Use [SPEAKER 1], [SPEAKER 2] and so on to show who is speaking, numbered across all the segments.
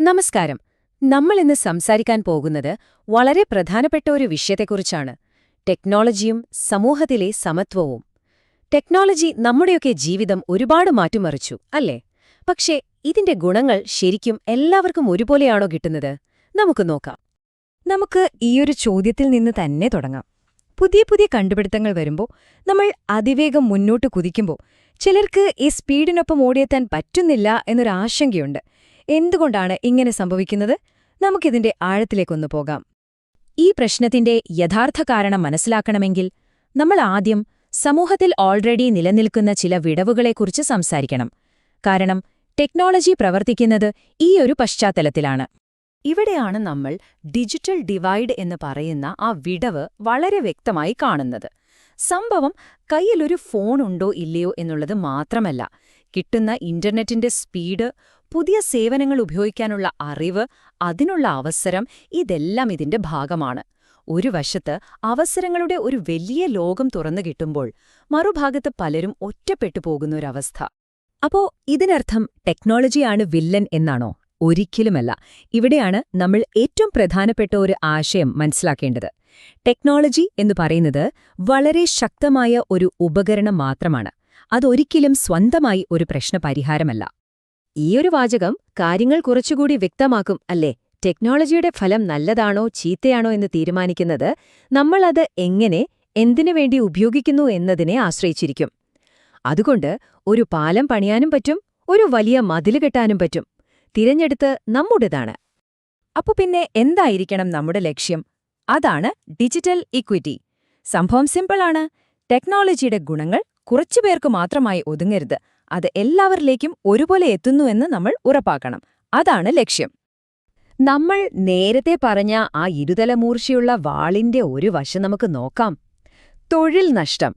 [SPEAKER 1] നമസ്കാരം. നമ്മൾ ഇന്ന് സംസാരിക്കാൻ പോകുന്നത് വളരെ പ്രധാനപ്പെട്ട ഒരു വിഷയത്തെക്കുറിച്ചാണ്. ടെക്നോളജിയും സമൂഹത്തിലെ സമത്വവും. ടെക്നോളജി നമ്മുടെയൊക്കെ ജീവിതം ഒരുപാട് മാറ്റിമറിച്ചു അല്ലേ? പക്ഷേ ഇതിന്റെ ഗുണങ്ങൾ ശരിക്കും എല്ലാവർക്കും ഒരുപോലെയാണോ കിട്ടുന്നത്? നമുക്ക് നോക്കാം.
[SPEAKER 2] നമുക്ക് ഈയൊരു ചോദ്യത്തിൽ നിന്ന് തന്നെ തുടങ്ങാം. പുതിയ പുതിയ കണ്ടുപിടുത്തങ്ങൾ വരുമ്പോൾ നമ്മൾ അതിവേഗം മുന്നോട്ട് കുതിക്കുമ്പോൾ ചിലർക്ക് ഈ സ്പീഡിനൊപ്പം ഓടിയെത്താൻ പറ്റുന്നില്ല എന്നൊരു ആശങ്കയുണ്ട് എന്തുകൊണ്ടാണ് ഇങ്ങനെ സംഭവിക്കുന്നത്? നമുക്കിതിന്റെ ആഴത്തിലേക്കൊന്നു പോകാം.
[SPEAKER 1] ഈ പ്രശ്നത്തിന്റെ യഥാർത്ഥ കാരണം മനസ്സിലാക്കണമെങ്കിൽ നമ്മൾ ആദ്യം സമൂഹത്തിൽ ഓൾറെഡി നിലനിൽക്കുന്ന ചില വിടവുകളെക്കുറിച്ച് സംസാരിക്കണം. കാരണം ടെക്നോളജി പ്രവർത്തിക്കുന്നത് ഈ ഒരു പശ്ചാത്തലത്തിലാണ്. ഇവിടെയാണ് നമ്മൾ ഡിജിറ്റൽ ഡിവൈഡ് എന്ന് പറയുന്ന ആ വിടവ് വളരെ വ്യക്തമായി കാണുന്നത്. സംഭവം കയ്യിലൊരു ഫോണുണ്ടോ ഇല്ലയോ എന്നുള്ളത് മാത്രമല്ല കിട്ടുന്ന ഇന്റർനെറ്റിന്റെ സ്പീഡ് പുതിയ സേവനങ്ങൾ ഉപയോഗിക്കാനുള്ള അറിവ് അതിനുള്ള അവസരം ഇതെല്ലാം ഇതിന്റെ ഭാഗമാണ്. ഒരു വശത്ത് അവസരങ്ങളുടെ ഒരു വലിയ ലോകം തുറന്നു കിട്ടുമ്പോൾ മറുഭാഗത്ത് പലരും ഒറ്റപ്പെട്ടു പോകുന്നൊരവസ്ഥ. അപ്പോ ഇതിനർത്ഥം ടെക്നോളജിയാണ് വില്ലൻ എന്നാണോ? ഒരിക്കലുമല്ല. ഇവിടെയാണ് നമ്മൾ ഏറ്റവും പ്രധാനപ്പെട്ട ഒരു ആശയം മനസ്സിലാക്കേണ്ടത്. ടെക്നോളജി എന്ന് പറയുന്നത് വളരെ ശക്തമായ ഒരു ഉപകരണം മാത്രമാണ്. അതൊരിക്കലും സ്വന്തമായി ഒരു പ്രശ്നപരിഹാരമല്ല. ഈയൊരു വാചകം കാര്യങ്ങൾ കുറച്ചുകൂടി വ്യക്തമാക്കും അല്ലേ? ടെക്നോളജിയുടെ ഫലം നല്ലതാണോ ചീത്തയാണോ എന്ന് തീരുമാനിക്കുന്നത് നമ്മൾ അത് എങ്ങനെ എന്തിനു വേണ്ടി ഉപയോഗിക്കുന്നു എന്നതിനെ ആശ്രയിച്ചിരിക്കും. അതുകൊണ്ട് ഒരു പാലം പണിയാനും പറ്റും ഒരു വലിയ മതിൽ കെട്ടാനും പറ്റും. തിരഞ്ഞെടുത്ത് നമ്മുടേതാണ്. അപ്പൊ പിന്നെ എന്തായിരിക്കണം നമ്മുടെ ലക്ഷ്യം? അതാണ് ഡിജിറ്റൽ ഇക്വിറ്റി. സംഭവം സിമ്പിളാണ്. ടെക്നോളജിയുടെ ഗുണങ്ങൾ കുറച്ചുപേർക്ക് മാത്രമായി ഒതുങ്ങരുത്. അത് എല്ലാവരിലേക്കും ഒരുപോലെ എത്തുന്നുവെന്ന് നമ്മൾ ഉറപ്പാക്കണം. അതാണ് ലക്ഷ്യം. നമ്മൾ നേരത്തെ പറഞ്ഞ ആ ഇരുതലമൂർച്ചയുള്ള വാളിന്റെ ഒരു വശം നമുക്ക് നോക്കാം. തൊഴിൽ നഷ്ടം.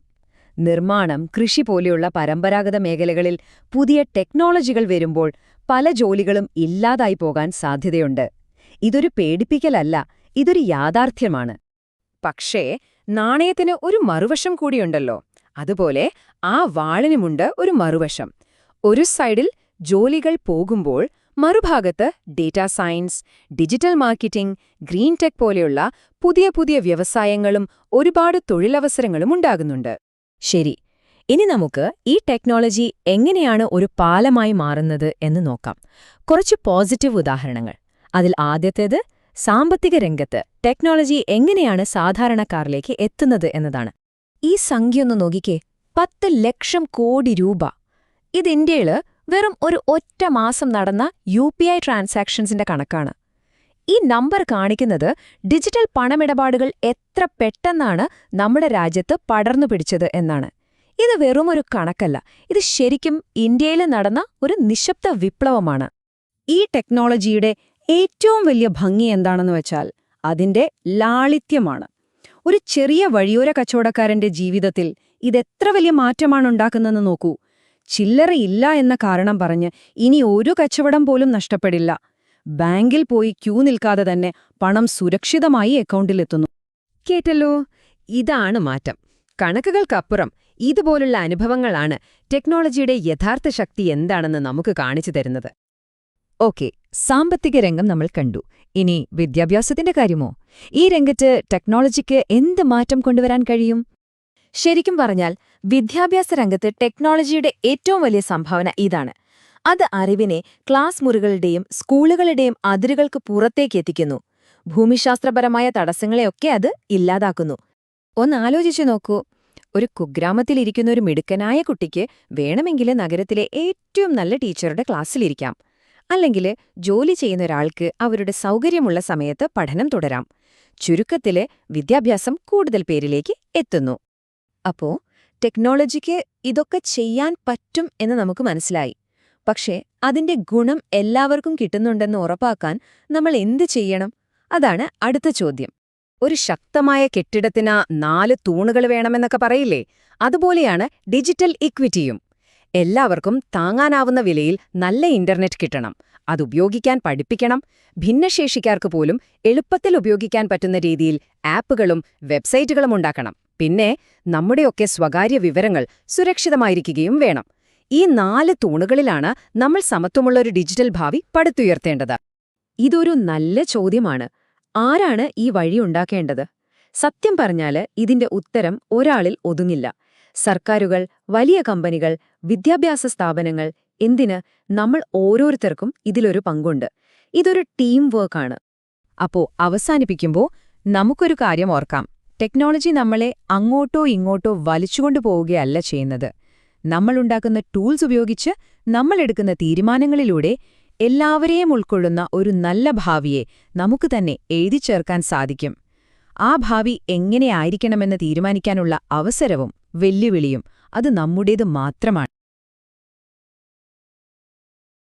[SPEAKER 1] നിർമ്മാണം കൃഷി പോലെയുള്ള പരമ്പരാഗത മേഖലകളിൽ പുതിയ ടെക്നോളജികൾ വരുമ്പോൾ പല ജോലികളും ഇല്ലാതായി പോകാൻ സാധ്യതയുണ്ട്. ഇതൊരു പേടിപ്പിക്കലല്ല ഇതൊരു യാഥാർത്ഥ്യമാണ്. പക്ഷേ നാണയത്തിന് ഒരു മറുവശം കൂടിയുണ്ടല്ലോ. അതുപോലെ ആ വാളിനുമുണ്ട് ഒരു മറുവശം. ഒരു സൈഡിൽ ജോലികൾ പോകുമ്പോൾ മറുഭാഗത്ത് data science digital marketing green tech പോലെയുള്ള പുതിയ പുതിയ വ്യവസായങ്ങളും ഒരുപാട് തൊഴിലവസരങ്ങളും ഉണ്ടാകുന്നുണ്ട്. ശരി ഇനി നമുക്ക് ഈ ടെക്നോളജി എങ്ങനെയാണ് ഒരു പാലമായി മാറുന്നത് എന്ന് നോക്കാം. കുറച്ച് പോസിറ്റീവ് ഉദാഹരണങ്ങൾ. അതിൽ ആദ്യത്തേത് സാമ്പത്തിക രംഗത്ത് ടെക്നോളജി എങ്ങനെയാണ് സാധാരണക്കാരിലേക്ക് എത്തുന്നത് എന്നതാണ്. ഈ സംഖ്യയൊന്ന് നോക്കിക്കേ. പത്ത് ലക്ഷം കോടി രൂപ. ഇത് ഇന്ത്യയിൽ വെറും ഒരു ഒറ്റ മാസം നടന്ന യു പി ഐ ട്രാൻസാക്ഷൻസിന്റെ കണക്കാണ്. ഈ നമ്പർ കാണിക്കുന്നത് ഡിജിറ്റൽ പണമിടപാടുകൾ എത്ര പെട്ടെന്നാണ് നമ്മുടെ രാജ്യത്ത് പടർന്നു പിടിച്ചത് എന്നാണ്. ഇത് വെറുമൊരു കണക്കല്ല. ഇത് ശരിക്കും ഇന്ത്യയിൽ നടന്ന ഒരു നിശബ്ദ വിപ്ലവമാണ്.
[SPEAKER 2] ഈ ടെക്നോളജിയുടെ ഏറ്റവും വലിയ ഭംഗി എന്താണെന്ന് വെച്ചാൽ അതിന്റെ ലാളിത്യമാണ്. ഒരു ചെറിയ വഴിയോര കച്ചവടക്കാരന്റെ ജീവിതത്തിൽ ഇതെത്ര വലിയ മാറ്റമാണ് ഉണ്ടാക്കുന്നതെന്ന് നോക്കൂ ചില്ലറയില്ല എന്ന കാരണം പറഞ്ഞ് ഇനി ഒരു കച്ചവടം പോലും നഷ്ടപ്പെടില്ല. ബാങ്കിൽ പോയി ക്യൂ നിൽക്കാതെ തന്നെ പണം സുരക്ഷിതമായി അക്കൗണ്ടിലെത്തുന്നു
[SPEAKER 1] കേട്ടല്ലോ? ഇതാണ് മാറ്റം. കണക്കുകൾക്കപ്പുറം ഇതുപോലുള്ള അനുഭവങ്ങളാണ് ടെക്നോളജിയുടെ യഥാർത്ഥ ശക്തി എന്താണെന്ന് നമുക്ക് കാണിച്ചു തരുന്നത്. ഓക്കെ സാമ്പത്തിക രംഗം നമ്മൾ കണ്ടു. ഇനി വിദ്യാഭ്യാസത്തിന്റെ കാര്യമോ? ഈ രംഗത്ത് ടെക്നോളജിക്ക് എന്ത് മാറ്റം കൊണ്ടുവരാൻ കഴിയും? ശരിക്കും പറഞ്ഞാൽ വിദ്യാഭ്യാസ രംഗത്ത് ടെക്നോളജിയുടെ ഏറ്റവും വലിയ സംഭാവന ഇതാണ്. അത് അറിവിനെ ക്ലാസ് മുറികളുടെയും സ്കൂളുകളുടെയും അതിരുകൾക്ക് പുറത്തേക്ക് എത്തിക്കുന്നു. ഭൂമിശാസ്ത്രപരമായ തടസ്സങ്ങളെയൊക്കെ അത് ഇല്ലാതാക്കുന്നു. ഒന്ന് ആലോചിച്ചു നോക്കൂ. ഒരു കുഗ്രാമത്തിലിരിക്കുന്ന ഒരു മിടുക്കനായ കുട്ടിക്ക് വേണമെങ്കിൽ നഗരത്തിലെ ഏറ്റവും നല്ല ടീച്ചറുടെ ക്ലാസ്സിലിരിക്കാം. അല്ലെങ്കിൽ ജോലി ചെയ്യുന്ന ഒരാൾക്ക് അവരുടെ സൗകര്യമുള്ള സമയത്ത് പഠനം തുടരാം. ചുരുക്കത്തിൽ വിദ്യാഭ്യാസം കൂടുതൽ പേരിലേക്ക് എത്തുന്നു. അപ്പോ ടെക്നോളജിക്ക് ഇതൊക്കെ ചെയ്യാൻ പറ്റും എന്ന് നമുക്ക് മനസ്സിലായി. പക്ഷേ അതിന്റെ ഗുണം എല്ലാവർക്കും കിട്ടുന്നുണ്ടെന്ന് ഉറപ്പാക്കാൻ നമ്മൾ എന്ത് ചെയ്യണം? അതാണ് അടുത്ത ചോദ്യം. ഒരു ശക്തമായ കെട്ടിടത്തിന് നാല് തൂണുകൾ വേണമെന്നൊക്കെ പറയില്ലേ? അതുപോലെയാണ് ഡിജിറ്റൽ ഇക്വിറ്റിയും. എല്ലാവർക്കും താങ്ങാനാവുന്ന വിലയിൽ നല്ല ഇന്റർനെറ്റ് കിട്ടണം. അത് ഉപയോഗിക്കാൻ പഠിപ്പിക്കണം. ഭിന്നശേഷിക്കാർക്ക് പോലും എളുപ്പത്തിൽ ഉപയോഗിക്കാൻ പറ്റുന്ന രീതിയിൽ ആപ്പുകളും വെബ്സൈറ്റുകളും ഉണ്ടാക്കണം. പിന്നെ നമ്മുടെയൊക്കെ സ്വകാര്യ വിവരങ്ങൾ സുരക്ഷിതമായിരിക്കുകയും വേണം. ഈ നാല് തൂണുകളിലാണ് നമ്മൾ സമത്വമുള്ള ഒരു ഡിജിറ്റൽ ഭാവി പടുത്തുയർത്തേണ്ടത്. ഇതൊരു നല്ല ചോദ്യമാണ്. ആരാണ് ഈ വഴി ഉണ്ടാക്കേണ്ടത്? സത്യം പറഞ്ഞാൽ ഇതിന്റെ ഉത്തരം ഒരാളിൽ ഒതുങ്ങില്ല. സർക്കാരുകൾ വലിയ കമ്പനികൾ വിദ്യാഭ്യാസ സ്ഥാപനങ്ങൾ എന്തിന് നമ്മൾ ഓരോരുത്തർക്കും ഇതിലൊരു പങ്കുണ്ട്. ഇതൊരു ടീം വർക്കാണ് അപ്പോ അവസാനിപ്പിക്കുമ്പോൾ നമുക്കൊരു കാര്യം ഓർക്കാം. ടെക്നോളജി നമ്മളെ അങ്ങോട്ടോ ഇങ്ങോട്ടോ വലിച്ചുകൊണ്ടു പോവുകയല്ല ചെയ്യുന്നത്. നമ്മളുണ്ടാക്കുന്ന ടൂൾസ് ഉപയോഗിച്ച് നമ്മളെടുക്കുന്ന തീരുമാനങ്ങളിലൂടെ എല്ലാവരെയും ഉൾക്കൊള്ളുന്ന ഒരു നല്ല ഭാവിയെ നമുക്ക് തന്നെ എഴുതിച്ചേർക്കാൻ സാധിക്കും. ആ ഭാവി എങ്ങനെയായിരിക്കണമെന്ന് തീരുമാനിക്കാനുള്ള അവസരവും വെല്ലുവിളിയും അത് നമ്മുടേത് മാത്രമാണ്.